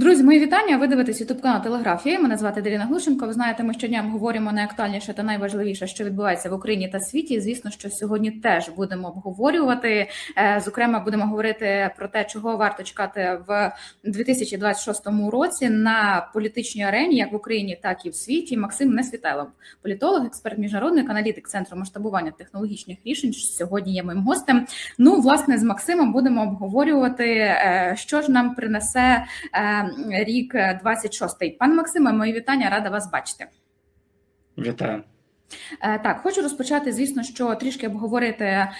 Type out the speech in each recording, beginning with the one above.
Друзі, мої вітання. Ви дивитесь ютуб канал Телеграфія. Мене звати Даріна Глушенко. Ви знаєте, ми щодня говоримо найактуальніше та найважливіше, що відбувається в Україні та світі. Звісно, що сьогодні теж будемо обговорювати. Е, Зокрема, будемо говорити про те, чого варто чекати в 2026 році на політичній арені, як в Україні, так і в світі. Максим Несвітайлов, політолог, експерт міжнародник, аналітик центру масштабування технологічних рішень. Сьогодні є моїм гостем. Ну, власне, з Максимом будемо обговорювати, е, що ж нам принесе. Е, рік 26-й. Пане Максиме, мої вітання, рада вас бачити. Вітаю. Е, Так, хочу розпочати, звісно, що трішки обговорити е,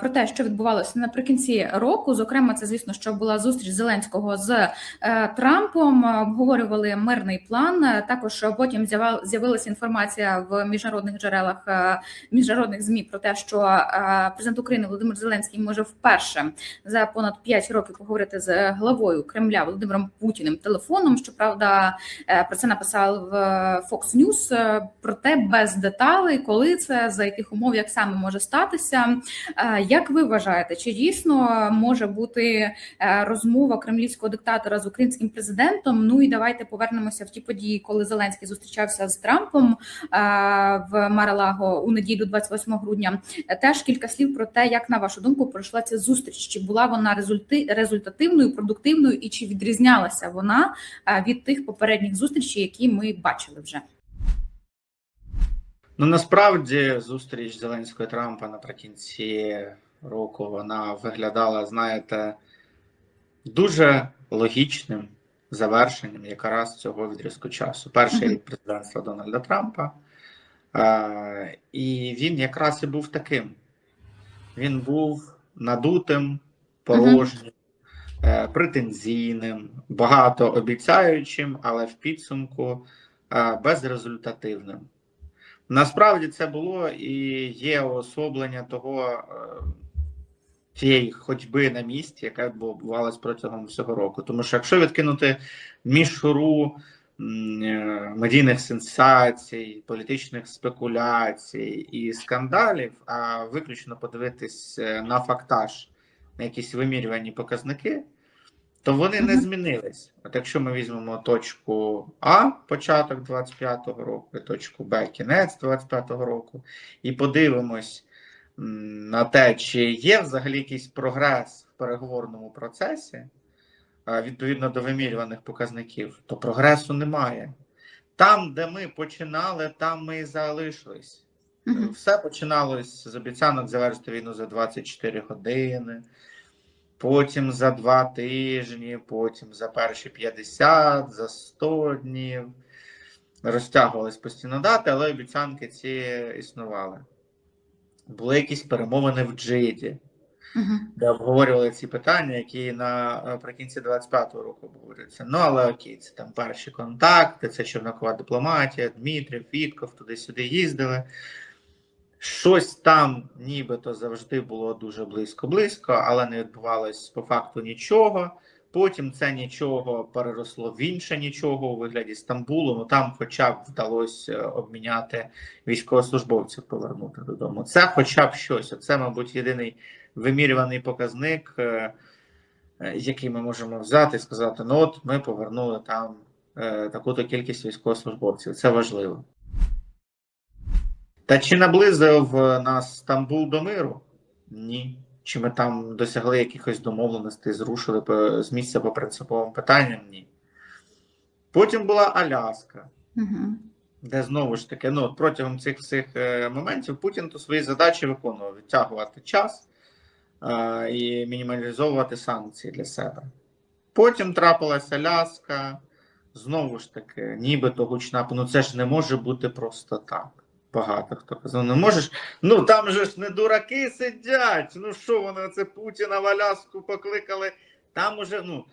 про те, що відбувалося наприкінці року. Зокрема, це звісно, що була зустріч Зеленського з е, Трампом. Обговорювали мирний план. Також потім з'явилася інформація в міжнародних джерелах міжнародних змі про те, що президент України Володимир Зеленський може вперше за понад 5 років поговорити з главою Кремля Володимиром Путіним телефоном. Щоправда, про це написав Fox News, проте без деталей, коли це за яких умов, як саме може статися. Е, Як ви вважаєте, чи дійсно може бути е, розмова кремлівського диктатора з українським президентом? Ну і давайте повернемося в ті події, коли Зеленський зустрічався з Трампом е, в Маралаго у неділю, 28 грудня. Теж кілька слів про те, як на вашу думку пройшла ця зустріч, чи була вона результи... результативною, продуктивною, і чи відрізнялася вона від тих попередніх зустрічей, які ми бачили вже. Ну насправді зустріч Зеленського і Трампа наприкінці року вона виглядала, знаєте, дуже логічним завершенням якраз цього відрізку часу. Перший рік президентства Дональда Трампа. Е, і він якраз і був таким. Він був надутим, порожнім, е, претензійним, багатообіцяючим, але в підсумку е, безрезультативним. Насправді це було і є уособлення того е, тієї ходьби на місці, яка відбувалась протягом всього року. Тому що якщо відкинути мішуру е, медійних сенсацій, політичних спекуляцій і скандалів, а виключно подивитись е, на фактаж, на якісь вимірювані показники, то вони не змінились. От якщо ми візьмемо точку А, початок 25-го року, і точку Б, кінець 25-го року, і подивимось на те, чи є взагалі якийсь прогрес в переговорному процесі, відповідно до вимірюваних показників, то прогресу немає. Там, де ми починали, там ми і залишились. Все починалось з обіцянок завершити війну за 24 години, потім за 2 тижні, потім за перші 50, за 100 днів. Розтягувались постійно дати, але обіцянки ці існували. Були якісь перемовини в Джиді, Мгм. де обговорювали ці питання, які наприкінці 25-го року обговорюються. Ну, але окей, це там перші контакти, це Чорнокова дипломатія, Дмитрів, Вітков, туди-сюди їздили. Щось там нібито завжди було дуже близько-близько, але не відбувалось по факту нічого. Потім це нічого переросло в інше нічого у вигляді Стамбулу. Ну там, хоча б вдалося е, обміняти військовослужбовців, повернути додому. Це хоча б щось. Це, мабуть, єдиний вимірюваний показник, е, який ми можемо взяти і сказати: ну от ми повернули там е, таку-то кількість військовослужбовців. Це важливо. Та чи наблизив е, нас Стамбул до миру? Ні. Чи ми там досягли якихось домовленостей, зрушили з місця по принциповим питанням? Ні. Потім була Аляска, Мгм. де знову ж таки, ну, протягом цих всіх е, моментів Путін то свої задачі виконував: відтягувати час е, і мінімалізовувати санкції для себе. Потім трапилася Аляска, знову ж таки, нібито гучна, ну це ж не може бути просто так. Багато хто казав, не можеш. Ну там же ж не дураки сидять. Ну що вони це Путіна в Аляску покликали? Там уже, ну.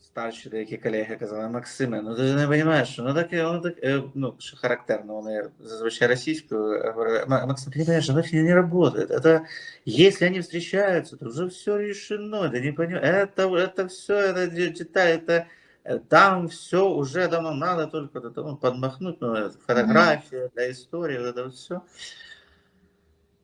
Старші деякі колеги казали, Максиме, ну ти ж не розумієш, що ну таке, ну так, е, ну, що характерно, вони зазвичай російською е, говорили, «Ма- Максим, ты не понимаешь, оно не работает. Это, если они встречаются, то уже все решено, ты не понимаешь, это, это все, это де- деталь, это э, там все уже давно надо только того подмахнуть, ну, э, фотографія для історії, вот это вот все.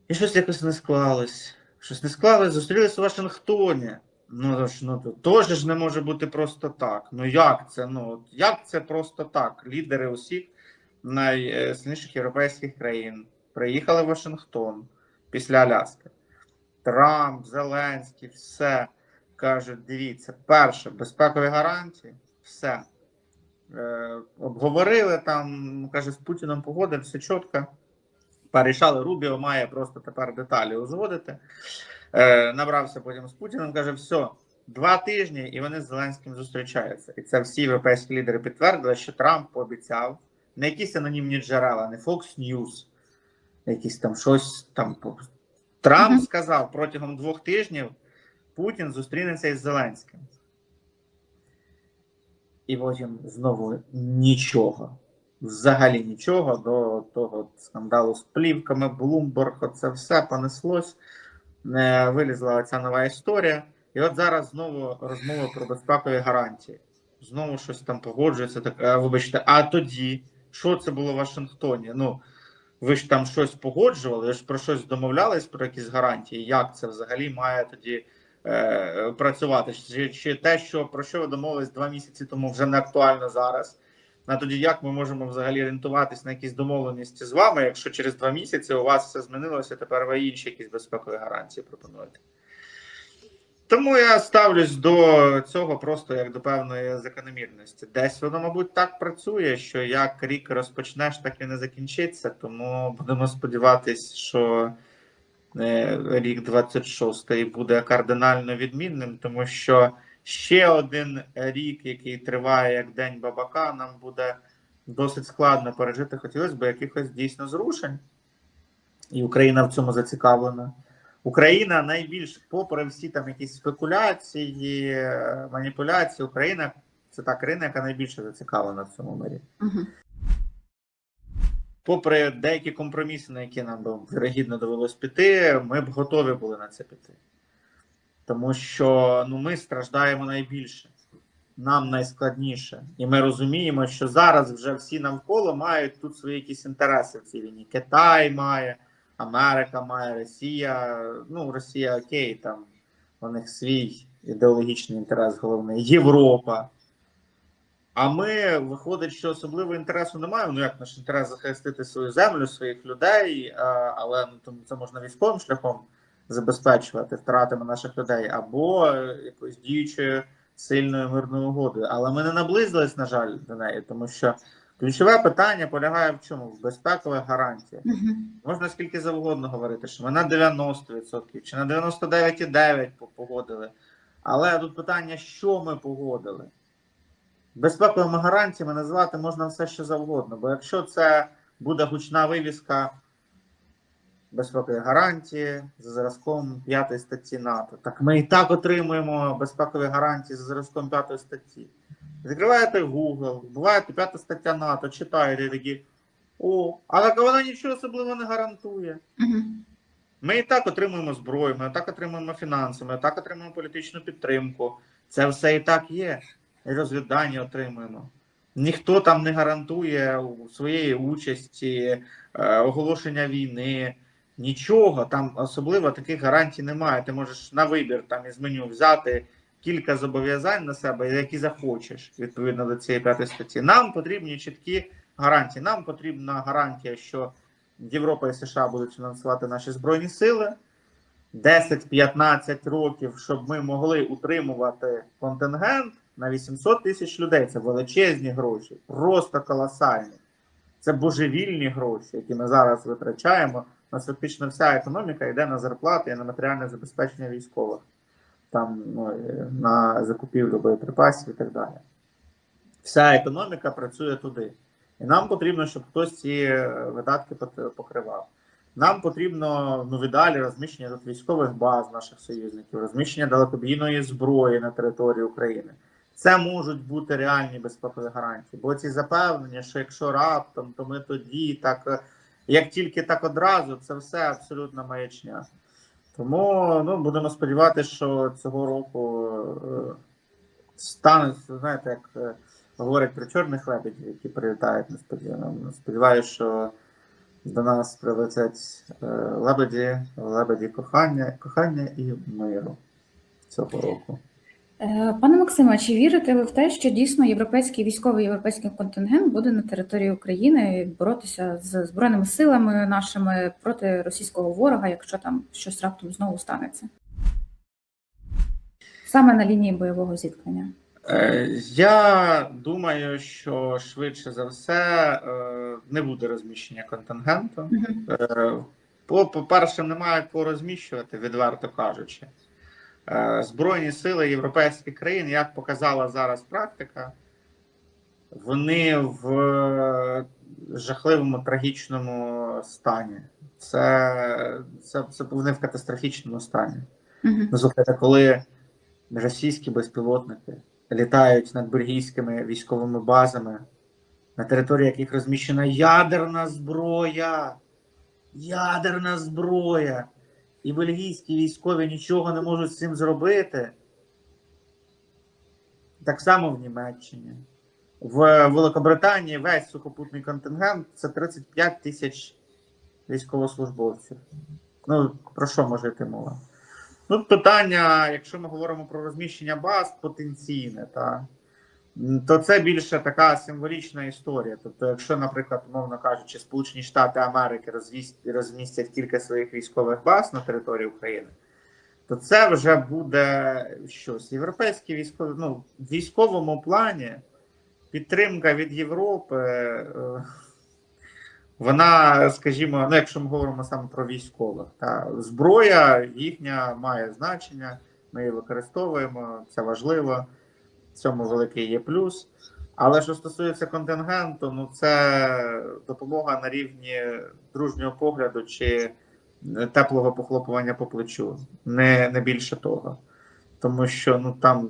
І щось якось не склалось. Щось не склалось, зустрілися у Вашингтоні. Ну, ну теж ж не може бути просто так. Ну як це? Ну як це просто так? Лідери усіх найсильніших європейських країн приїхали в Вашингтон після Аляски. Трамп, Зеленський, все кажуть: дивіться, перше, безпекові гарантії, все. Е, обговорили там, каже, з Путіном погодили, все чітко. Порішали, Рубіо має просто тепер деталі узгодити. Е, набрався потім з Путіним, каже, все, два тижні, і вони з Зеленським зустрічаються. І це всі європейські лідери підтвердили, що Трамп пообіцяв не якісь анонімні джерела, не Fox News, якісь там щось там. Трамп сказав протягом двох тижнів Путін зустрінеться із Зеленським. І потім знову нічого. Взагалі нічого до того скандалу з плівками, Блумберг, це все понеслось. Вилізла ця нова історія. І от зараз знову розмова про безпекові гарантії. Знову щось там погоджується. Так, вибачте, а тоді, що це було в Вашингтоні? Ну, ви ж там щось погоджували, ви ж про щось домовлялись про якісь гарантії. Як це взагалі має тоді е, працювати? Чи, чи те, що про що ви домовились два місяці тому, вже не актуально зараз? А тоді як ми можемо взагалі орієнтуватись на якісь домовленості з вами, якщо через два місяці у вас все змінилося, тепер ви інші якісь безпекові гарантії пропонуєте? Тому я ставлюсь до цього просто як до певної закономірності. Десь воно, мабуть, так працює, що як рік розпочнеш, так і не закінчиться. Тому будемо сподіватись, що рік 26 буде кардинально відмінним, тому що ще один рік, який триває як День Бабака, нам буде досить складно пережити. Хотілося б якихось дійсно зрушень, і Україна в цьому зацікавлена. Україна найбільш, попри всі там якісь спекуляції, е, маніпуляції, Україна це та країна, яка найбільше зацікавлена в цьому мирі. Мгм. Попри деякі компроміси, на які нам би вірогідно довелось піти, ми б готові були на це піти. Тому що ну, ми страждаємо найбільше, нам найскладніше. І ми розуміємо, що зараз вже всі навколо мають тут свої якісь інтереси в цій війні. Китай має, Америка має, Росія. Ну, Росія окей, там у них свій ідеологічний інтерес головний, Європа. А ми виходить, що особливого інтересу немає. Ну як наш інтерес захистити свою землю, своїх людей, але ну, тому це можна військовим шляхом забезпечувати втратами наших людей, або е, якоюсь діючою сильною мирною угодою. Але ми не наблизились, на жаль, до неї, тому що ключове питання полягає в чому? В безпекових гарантіях. Можна скільки завгодно говорити, що ми на 90% чи на 99,9% погодили. Але тут питання, що ми погодили. Безпековими гарантіями назвати можна все що завгодно. Бо якщо це буде гучна вивіска безпекові гарантії за зразком 5 статті НАТО, так ми і так отримуємо безпекові гарантії за зразком 5 статті. Відкриваєте Google, буваєте 5 стаття НАТО, читаєте такі. О, а так вона нічого особливо не гарантує. Ми і так отримуємо зброю, ми і так отримуємо фінанси, ми і так отримуємо політичну підтримку. Це все і так є. І розвідання отримуємо. Ніхто там не гарантує своєї участі, е, оголошення війни, нічого. Там особливо таких гарантій немає. Ти можеш на вибір там із меню взяти кілька зобов'язань на себе, які захочеш відповідно до цієї п'ятої статті. Нам потрібні чіткі гарантії. Нам потрібна гарантія, що Європа і США будуть фінансувати наші збройні сили 10-15 років, щоб ми могли утримувати контингент на 800 тисяч людей. Це величезні гроші, просто колосальні. Це божевільні гроші, які ми зараз витрачаємо. У нас фактично вся економіка йде на зарплати і на матеріальне забезпечення військових, там ну, на закупівлю боєприпасів і так далі. Вся економіка працює туди. І нам потрібно, щоб хтось ці видатки покривав. Нам потрібно ну, віддалі розміщення військових баз наших союзників, розміщення далекобійної зброї на території України. Це можуть бути реальні безпекові гарантії. Бо ці запевнення, що якщо раптом, то ми тоді так, е, як тільки так одразу, це все абсолютно маячня. Тому ну, будемо сподіватися, що цього року е, стане, знаєте, як е, говорять про чорних лебедів, які прилітають несподівано. Сподіваюся, що до нас прилетять лебеді, лебеді кохання, кохання і миру. цього року. Е, Пане Максиме, чи вірите ви в те, що дійсно європейський військовий європейський контингент буде на території України боротися з збройними силами нашими проти російського ворога, якщо там щось раптом знову станеться? Саме на лінії бойового зіткнення. Е, Я думаю, що швидше за все е, не буде розміщення контингенту. По- По-перше, немає кого розміщувати, відверто кажучи. Е, Збройні сили європейських країн, як показала зараз практика, вони в е, жахливому трагічному стані. Це, це, це вони в катастрофічному стані. Ну, слухайте, коли російські безпілотники літають над бельгійськими військовими базами, на території яких розміщена ядерна зброя, ядерна зброя, і бельгійські військові нічого не можуть з цим зробити. Так само в Німеччині. В Великобританії весь сухопутний контингент це 35 тисяч військовослужбовців. Ну, про що може йти мова? Ну, питання, якщо ми говоримо про розміщення баз потенційне, та, м, то це більше така символічна історія. Тобто, якщо, наприклад, умовно кажучи, Сполучені Штати Америки розмістять кілька своїх військових баз на території України, то це вже буде щось. Європейські військові, ну, в військовому плані підтримка від Європи. е, вона, скажімо, ну якщо ми говоримо саме про військових, та зброя їхня має значення, ми її використовуємо, це важливо. Цьому великий є плюс. Але що стосується контингенту, ну це допомога на рівні дружнього погляду чи теплого похлопування по плечу, не, не більше того. Тому що ну там,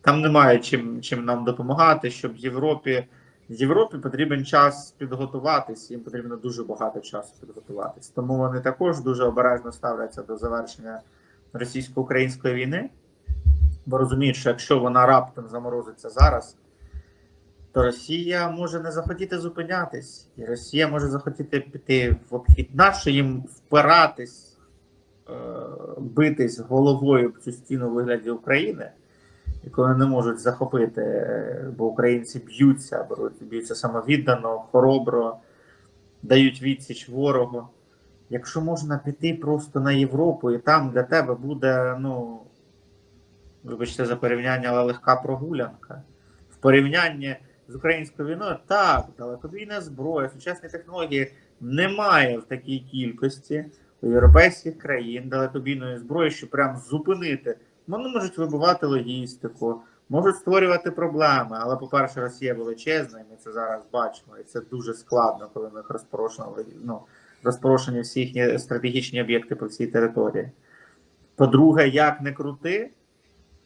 там немає чим, чим нам допомагати, щоб Європі. Європі потрібен час підготуватись, їм потрібно дуже багато часу підготуватись. Тому вони також дуже обережно ставляться до завершення російсько-української війни, бо розуміють, що якщо вона раптом заморозиться зараз, то Росія може не захотіти зупинятись, і Росія може захотіти піти в обхід. Нащо їм впиратись, е, битись головою в цю стіну у вигляді України? і коли не можуть захопити, бо українці б'ються, б'ються самовіддано, хоробро, дають відсіч ворогу. Якщо можна піти просто на Європу, і там для тебе буде, ну, вибачте за порівняння, але легка прогулянка. В порівнянні з українською війною, так, далекобійна зброя, сучасні технології немає в такій кількості у європейських країн далекобійної зброї, щоб прям зупинити. Вони можуть вибивати логістику, можуть створювати проблеми. Але, по-перше, Росія величезна, і ми це зараз бачимо, і це дуже складно, коли в них розпорошено, ну, розпорошені всі їхні стратегічні об'єкти по всій території. По-друге, як не крути,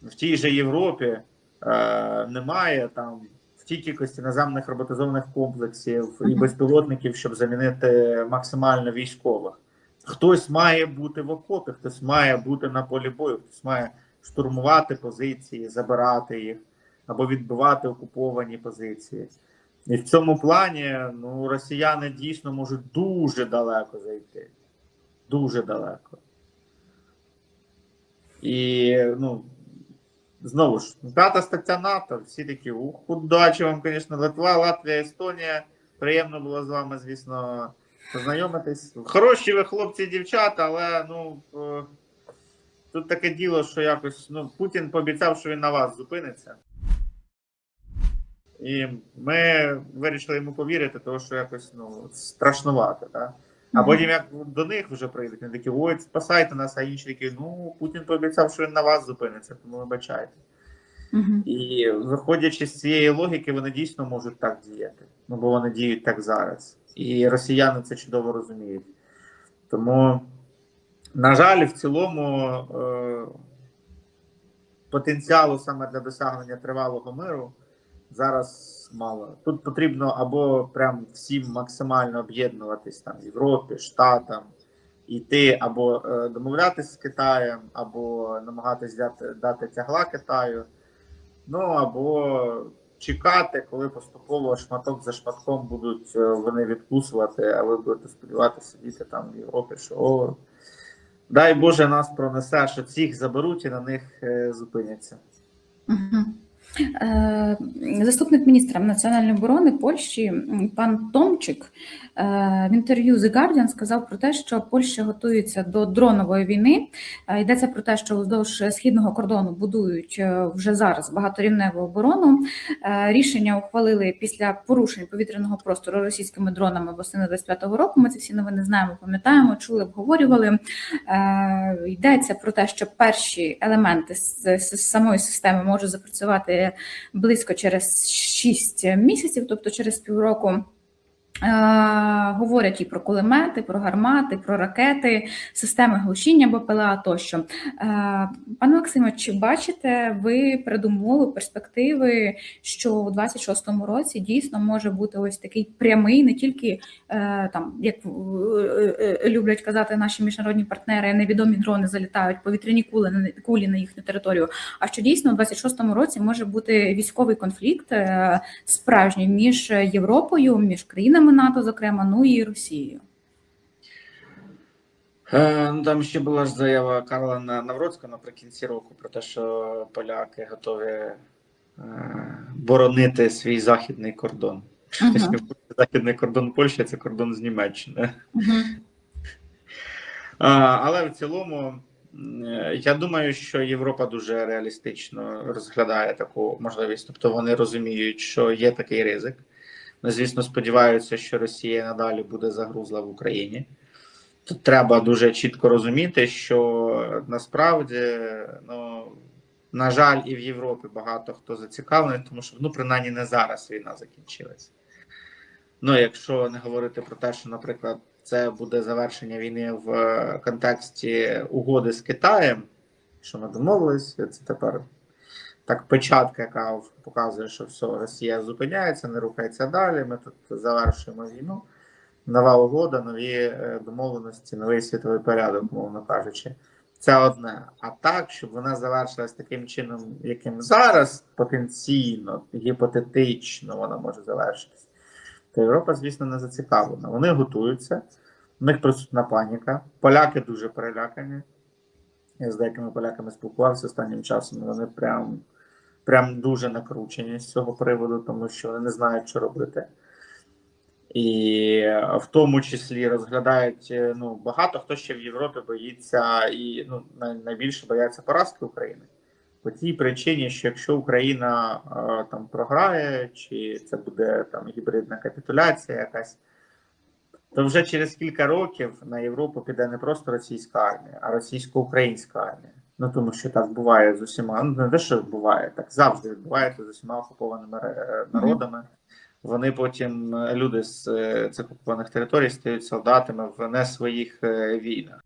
в тій же Європі е, немає там в тій кількості наземних роботизованих комплексів і безпілотників, щоб замінити максимально військових. Хтось має бути в окопі, хтось має бути на полі бою, хтось має штурмувати позиції, забирати їх або відбивати окуповані позиції. І в цьому плані ну, росіяни дійсно можуть дуже далеко зайти. Дуже далеко. І ну, знову ж, п'ята стаття НАТО, всі такі, ух, удачі вам, звісно, Литва, Латвія, Естонія. Приємно було з вами, звісно, познайомитись. Хороші ви хлопці і дівчата, але ну. е, Тут таке діло, що якось ну, Путін пообіцяв, що він на вас зупиниться. І ми вирішили йому повірити, тому що якось ну, страшнувато. Так? А потім, як до них вже прийдуть, вони такі, ой, спасайте нас, а інші такі, ну, Путін пообіцяв, що він на вас зупиниться, тому вибачайте. Мгм. І виходячи з цієї логіки, вони дійсно можуть так діяти. Ну, бо вони діють так зараз. І росіяни це чудово розуміють. Тому, на жаль, в цілому е, потенціалу саме для досягнення тривалого миру зараз мало. Тут потрібно або прям всім максимально об'єднуватись там в Європі, Штатам, йти або е, домовлятися з Китаєм, або намагатись дати, дати тягла Китаю. Ну або чекати, коли поступово шматок за шматком будуть е, вони відкусувати, а ви будете сподіватися сидіти там в Європі, що о, дай Боже нас пронесе, що цих заберуть і на них е, зупиняться. Мгм. Е, Заступник міністра національної оборони Польщі пан Томчик е, в інтерв'ю The Guardian сказав про те, що Польща готується до дронової війни. Е, Йдеться про те, що вздовж східного кордону будують вже зараз багаторівневу оборону. Рішення ухвалили після порушень повітряного простору російськими дронами восени 25-го року. Ми ці всі новини знаємо, пам'ятаємо, чули, обговорювали. Йдеться про те, що перші елементи з самої системи можуть запрацювати близько через 6 місяців, тобто через півроку. Е, Говорять і про кулемети, про гармати, про ракети, системи глушіння БПЛА тощо. Е, Пане Максиме, чи бачите ви передумови, перспективи, що у 26-му році дійсно може бути ось такий прямий, не тільки е, там, як люблять казати наші міжнародні партнери, невідомі дрони залітають повітряні кулі кулі на їхню територію. А що дійсно у 26-му році може бути військовий конфлікт справжній між Європою, між країнами НАТО, зокрема, ну і Росією. Е, ну, там ще була ж заява Карла На- Навроцького наприкінці року про те, що поляки готові е, боронити свій західний кордон. Мгм. Західний кордон Польщі це кордон з Німеччиною. Мгм. А, Але в цілому, е, я думаю, що Європа дуже реалістично розглядає таку можливість. Тобто вони розуміють, що є такий ризик. Ну, звісно, сподіваються, що Росія надалі буде загрузла в Україні. Тут треба дуже чітко розуміти, що насправді, ну, на жаль, і в Європі багато хто зацікавлений, тому що ну, принаймні не зараз війна закінчилась. Ну, якщо не говорити про те, що, наприклад, це буде завершення війни в контексті угоди з Китаєм, що ми домовились, це тепер так печатка, яка показує, що все, Росія зупиняється, не рухається далі. Ми тут завершуємо війну. Нова угода, нові е, домовленості, новий світовий порядок, мовно кажучи. Це одне. А так, щоб вона завершилась таким чином, яким зараз потенційно, гіпотетично вона може завершитись, то Європа, звісно, не зацікавлена. Вони готуються, в них присутня паніка. Поляки дуже перелякані. Я з деякими поляками спілкувався останнім часом. Вони прям, прям дуже накручені з цього приводу, тому що вони не знають, що робити. І в тому числі розглядають е, ну багато хто ще в Європі боїться і ну найбільше бояться поразки України по тій причині, що якщо Україна е, там програє, чи це буде там гібридна капітуляція, якась, то вже через кілька років на Європу піде не просто російська армія, а російсько-українська армія. Ну тому що так буває з усіма. Ну не те, що буває, так завжди відбувається з усіма окупованими е, народами. Вони потім, е, люди з е, цих окупованих територій, стають солдатами в не своїх війнах.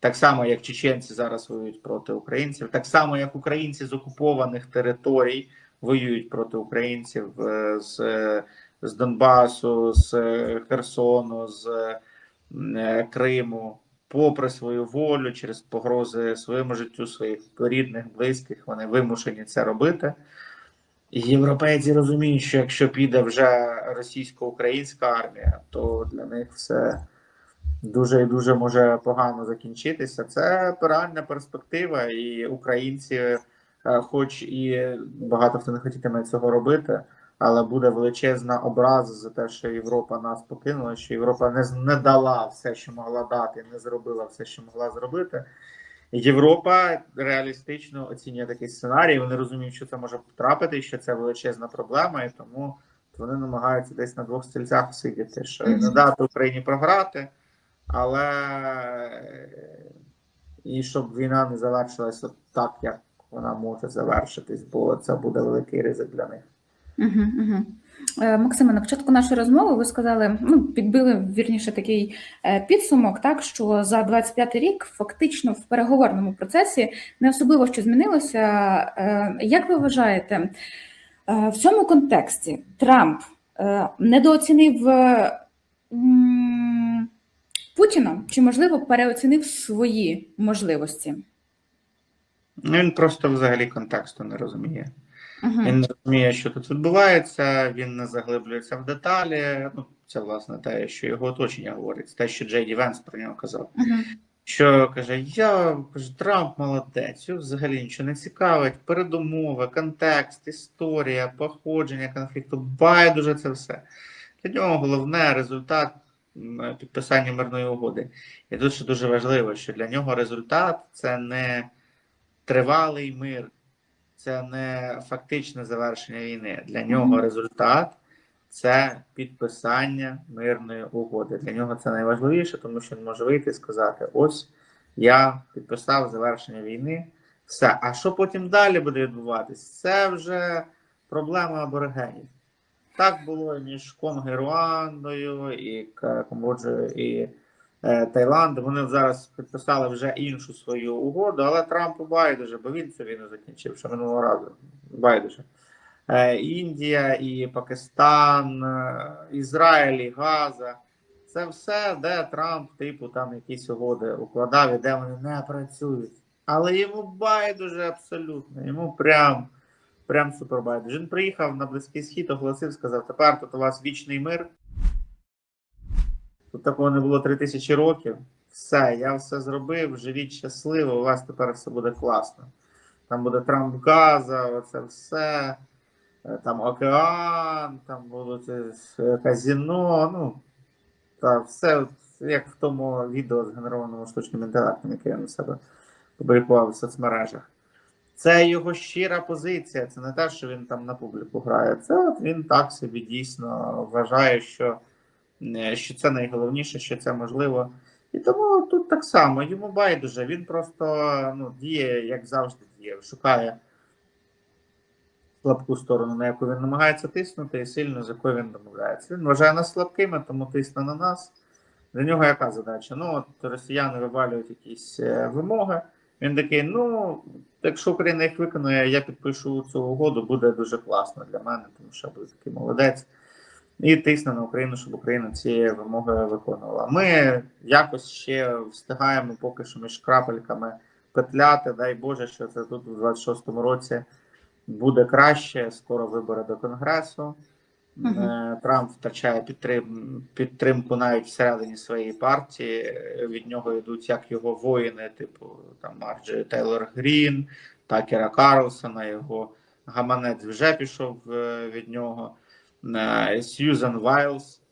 Так само, як чеченці зараз воюють проти українців, так само, як українці з окупованих територій воюють проти українців з, з Донбасу, з Херсону, з Криму, попри свою волю, через погрози своєму життю, своїх рідних, близьких, вони вимушені це робити. Європейці розуміють, що якщо піде вже російсько-українська армія, то для них все дуже і дуже може погано закінчитися. Це реальна перспектива, і українці, е, хоч і багато хто не хотітиме цього робити, але буде величезна образа за те, що Європа нас покинула, що Європа не, не дала все, що могла дати, не зробила все, що могла зробити. Європа реалістично оцінює такий сценарій. Вони розуміють, що це може потрапити, що це величезна проблема, і тому вони намагаються десь на двох стільцях сидіти, що і не дати Україні програти, але е, і щоб війна не завершилася так, як вона може завершитись, бо це буде великий ризик для них. Угу. Максиме, на початку нашої розмови ви сказали, ну підбили вірніше такий е, підсумок, так що за 25 рік фактично в переговорному процесі не особливо що змінилося. Е, Як ви вважаєте, в цьому контексті Трамп недооцінив Путіна чи можливо переоцінив свої можливості? Ну, Він просто взагалі контексту не розуміє. Угу. Він не розуміє, що тут відбувається, він не заглиблюється в деталі. Ну, це власне те, що його оточення говорить, те, що Джей Ді Венс про нього казав. Мгм. Що каже, я каже, Трамп молодець, його взагалі нічого не цікавить. Передумови, контекст, історія, походження конфлікту, байдуже це все. Для нього головне результат підписання мирної угоди. І тут ще дуже важливо, що для нього результат це не тривалий мир, це не фактичне завершення війни. Для нього результат це підписання мирної угоди. Для нього це найважливіше, тому що він може вийти і сказати: ось я підписав завершення війни. Все. А що потім далі буде відбуватись? Це вже проблема аборигенів. Так було і між Конго і Руандою, і К- Камбоджею, і е, Таїландом. Вони зараз підписали вже іншу свою угоду, але Трампу байдуже, бо він цю війну закінчив ще минулого разу. Байдуже. Е, Індія, і Пакистан, е, Ізраїль, і Газа. Це все, де Трамп, типу, там якісь угоди укладав і де вони не працюють. Але йому байдуже абсолютно. Йому прям, прям супер байдуже. Він приїхав на Близький Схід, оголосив, сказав: тепер тут у вас вічний мир. Тут такого не було три тисячі років. Все, я все зробив, живіть щасливо, у вас тепер все буде класно. Там буде Трамп Газа, оце все, е, там океан, там будуть казіно, ну, та все, як в тому відео згенерованому штучним інтелектом, яке я на себе публікував в соцмережах. Це його щира позиція. Це не те, що він там на публіку грає. Це от він так собі дійсно вважає, що, що це найголовніше, що це можливо. І тому тут так само йому байдуже. Він просто ну, діє, як завжди діє, шукає слабку сторону, на яку він намагається тиснути, і сильну, з якою він домовляється. Він вважає нас слабкими, тому тисне на нас. Для нього яка задача? Ну, от росіяни вивалюють якісь е, вимоги. Він такий: ну, якщо Україна їх виконує, я підпишу цю угоду, буде дуже класно для мене, тому що я буду такий молодець. І тисне на Україну, щоб Україна ці вимоги виконувала. Ми якось ще встигаємо поки що між крапельками петляти. Дай Боже, що це тут у 26-му році буде краще. Скоро вибори до Конгресу. Е, Трамп втрачає підтрим, підтримку навіть всередині своєї партії. Від нього йдуть як його воїни, типу там Марджі Тейлор Грін, Такера Карлсона, його гаманець вже пішов е, від нього. Сьюзан Вайлз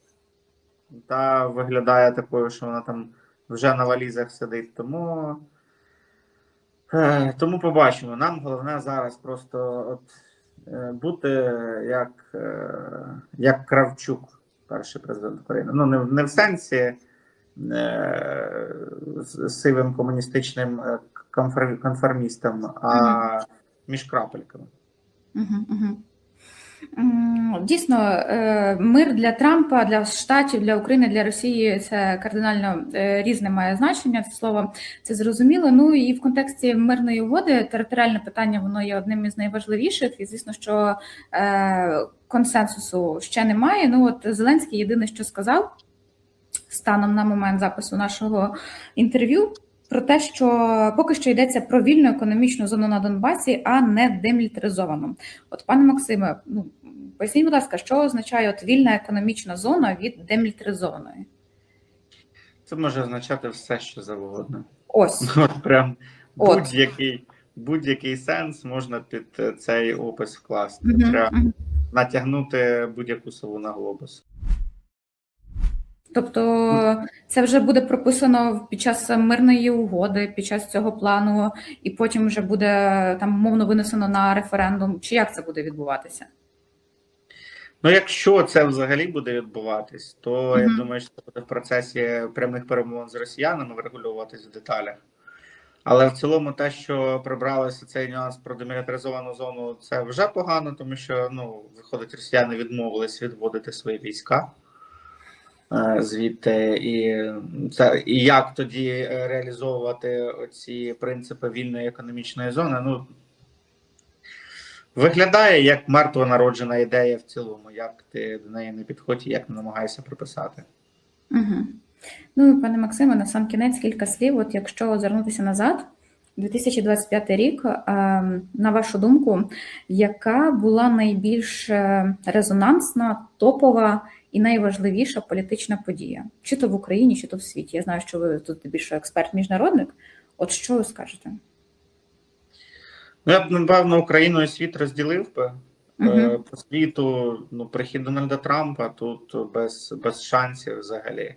та виглядає такою, що вона там вже на валізах сидить. Тому, е, тому побачимо. Нам головне зараз просто от, е, бути як, е, як Кравчук, перший президент України. Ну, не, в- не в сенсі з сивим комуністичним конформістом, а між крапельками. Мгм, мгм. Дійсно, е, мир для Трампа, для Штатів, для України, для Росії це кардинально е, різне має значення. Це слово це зрозуміло. Ну і в контексті мирної угоди територіальне питання воно є одним із найважливіших. І звісно, що е, консенсусу ще немає. Ну от Зеленський єдине, що сказав станом на момент запису нашого інтерв'ю. Про те, що поки що йдеться про вільну економічну зону на Донбасі, а не демілітаризовану. От, пане Максиме, ну поясніть, будь ласка, що означає от вільна економічна зона від демілітаризованої? Це може означати все, що завгодно. Ось От прям будь-який, будь-який сенс можна під цей опис вкласти. Мгм, Треба натягнути будь-яку сову на глобус. Тобто це вже буде прописано під час мирної угоди, під час цього плану, і потім вже буде там мовно винесено на референдум. Чи як це буде відбуватися? Ну, якщо це взагалі буде відбуватись, то я думаю, що це буде в процесі прямих перемовин з росіянами врегулюватись в деталях. Але в цілому, те, що прибралося цей нюанс про демілітаризовану зону, це вже погано, тому що ну, виходить, росіяни відмовились відводити свої війська звідти, і це і як тоді е, реалізовувати ці принципи вільної економічної зони? Ну виглядає як мертвонароджена ідея в цілому, як ти до неї не підходь як не намагаєшся приписати. Угу. Ну, пане Максиме, на сам кінець кілька слів. От якщо озирнутися назад, 2025 рік, е, на вашу думку, яка була найбільш е, резонансна, топова і найважливіша політична подія? Чи то в Україні, чи то в світі? Я знаю, що ви тут більше експерт міжнародник. От що ви скажете? Ну, я б, напевно, Україну і світ розділив би. Угу. По світу, ну, прихід Дональда Трампа тут без, без шансів взагалі.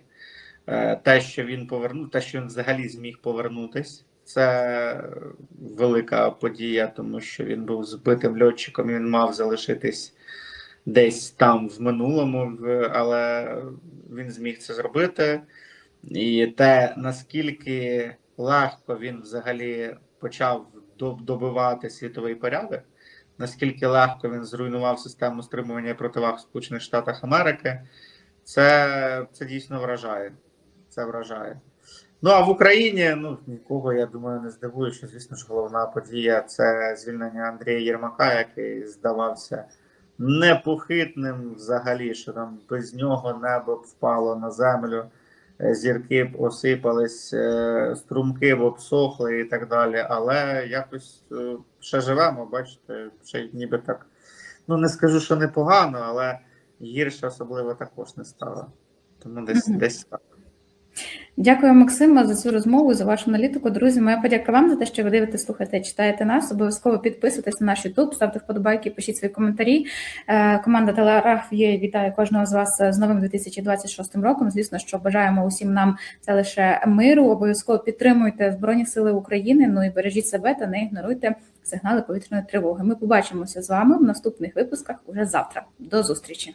Е, Те, що він повернув, те, що він взагалі зміг повернутись, це велика подія, тому що він був збитим льотчиком, він мав залишитись десь там в минулому, але він зміг це зробити. І те, наскільки легко він взагалі почав до- добивати світовий порядок, наскільки легко він зруйнував систему стримування противаг Сполучених Штатах Америки, це, це дійсно вражає. Це вражає. Ну а в Україні ну нікого, я думаю, не здивує, що звісно ж головна подія це звільнення Андрія Єрмака, який здавався непохитним взагалі, що там без нього небо б впало на землю, е, зірки б осипались, е, струмки б обсохли і так далі. Але якось е, ще живемо, бачите, ще ніби так. Ну не скажу, що непогано, але гірше особливо також не стало. Тому десь десь так. Дякую, Максима, за цю розмову, за вашу аналітику. Друзі, моя подяка вам за те, що ви дивитесь, слухаєте, читаєте нас. Обов'язково підписуйтесь на наш YouTube, ставте вподобайки, пишіть свої коментарі. Е, Команда Телеграф є вітає кожного з вас з новим 2026 роком. Звісно, що бажаємо усім нам це лише миру. Обов'язково підтримуйте Збройні Сили України. Ну і бережіть себе та не ігноруйте сигнали повітряної тривоги. Ми побачимося з вами в наступних випусках уже завтра. До зустрічі.